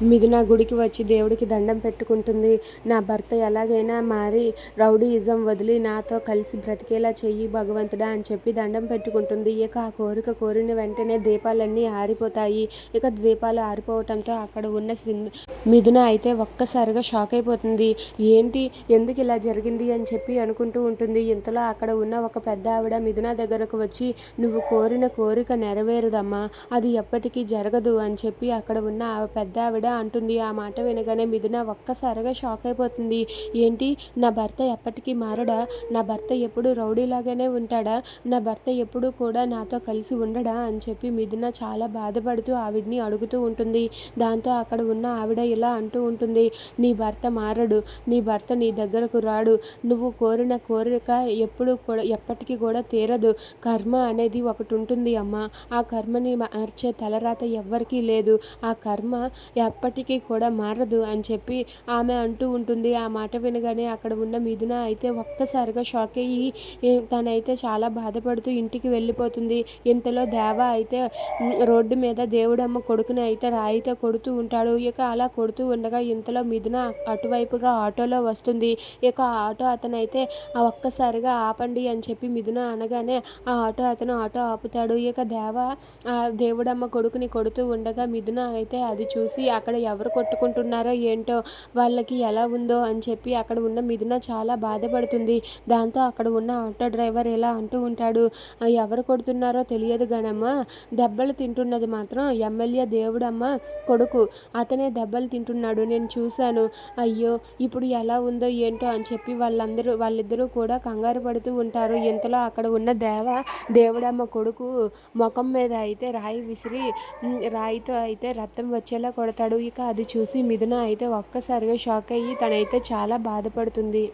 మిథున గుడికి వచ్చి దేవుడికి దండం పెట్టుకుంటుంది. నా భర్త ఎలాగైనా మారి రౌడీయిజం వదిలి నాతో కలిసి బ్రతికేలా చెయ్యి భగవంతుడా అని చెప్పి దండం పెట్టుకుంటుంది. ఇక ఆ కోరిక కోరిన వెంటనే దీపాలన్నీ ఆరిపోతాయి. ఇక ద్వీపాలు ఆరిపోవటంతో అక్కడ ఉన్న సింధు మిథున అయితే ఒక్కసారిగా షాక్ అయిపోతుంది. ఏంటి? ఎందుకు ఇలా జరిగింది అని చెప్పి అనుకుంటూ ఉంటుంది. ఇంతలో అక్కడ ఉన్న ఒక పెద్ద ఆవిడ మిథున దగ్గరకు వచ్చి నువ్వు కోరిన కోరిక నెరవేరుదమ్మా. అది ఎప్పటికీ జరగదు అని చెప్పి అక్కడ ఉన్న ఆ పెద్ద ఆవిడ అంటుంది. ఆ మాట వినగానే మిథున ఒక్కసారిగా షాక్ అయిపోతుంది. ఏంటి? నా భర్త ఎప్పటికీ మారడా? నా భర్త ఎప్పుడు రౌడీలాగానే ఉంటాడా? నా భర్త ఎప్పుడు కూడా నాతో కలిసి ఉండడా? అని చెప్పి మిథున చాలా బాధపడుతూ ఆవిడ్ని అడుగుతూ ఉంటుంది. దాంతో అక్కడ ఉన్న ఆవిడ ఇలా అంటూ ఉంటుంది. నీ భర్త మారడు. నీ భర్త నీ దగ్గరకు రాడు. నువ్వు కోరిన కోరిక ఎప్పుడు కూడా ఎప్పటికీ కూడా తీరదు. కర్మ అనేది ఒకటి ఉంటుంది అమ్మ. ఆ కర్మని మార్చే తలరాత ఎవ్వరికీ లేదు. ఆ కర్మ ఎప్పటికీ కూడా మారదు అని చెప్పి ఆమె అంటూ ఉంటుంది. ఆ మాట వినగానే అక్కడ ఉన్న మిథున అయితే ఒక్కసారిగా షాక్ అయ్యి తనైతే చాలా బాధపడుతూ ఇంటికి వెళ్ళిపోతుంది. ఇంతలో దేవ అయితే రోడ్డు మీద దేవుడమ్మ కొడుకుని అయితే రాయితో కొడుతూ ఉంటాడు. ఇక అలా కొడుతూ ఉండగా ఇంతలో మిథున అటువైపుగా ఆటోలో వస్తుంది. ఇక ఆటో అతను అయితే ఒక్కసారిగా ఆపండి అని చెప్పి మిథున అనగానే ఆ ఆటో అతను ఆటో ఆపుతాడు. ఇక దేవ ఆ దేవుడమ్మ కొడుకుని కొడుతూ ఉండగా మిథున అయితే అది చూసి అక్కడ ఎవరు కొట్టుకుంటున్నారో ఏంటో వాళ్ళకి ఎలా ఉందో అని చెప్పి అక్కడ ఉన్న మిథున చాలా బాధపడుతుంది. దాంతో అక్కడ ఉన్న ఆటో డ్రైవర్ ఇలా అంటూ ఉంటాడు ఎవరు కొడుతున్నారో తెలియదు గనమ్మా దెబ్బలు తింటున్నది మాత్రం ఎమ్మెల్యే దేవుడమ్మ కొడుకు. అతనే దెబ్బలు తింటున్నాడు నేను చూశాను. అయ్యో ఇప్పుడు ఎలా ఉందో ఏంటో అని చెప్పి వాళ్ళందరూ వాళ్ళిద్దరూ కూడా కంగారు పడుతూ ఉంటారు. ఇంతలో అక్కడ ఉన్న దేవ దేవుడమ్మ కొడుకు ముఖం మీద అయితే రాయి విసిరి రాయితో అయితే రక్తం వచ్చేలా కొడతాడు. ఇక అది చూసి మిథున అయితే ఒక్కసారిగా షాక్ అయ్యి తనైతే చాలా బాధపడుతుంది.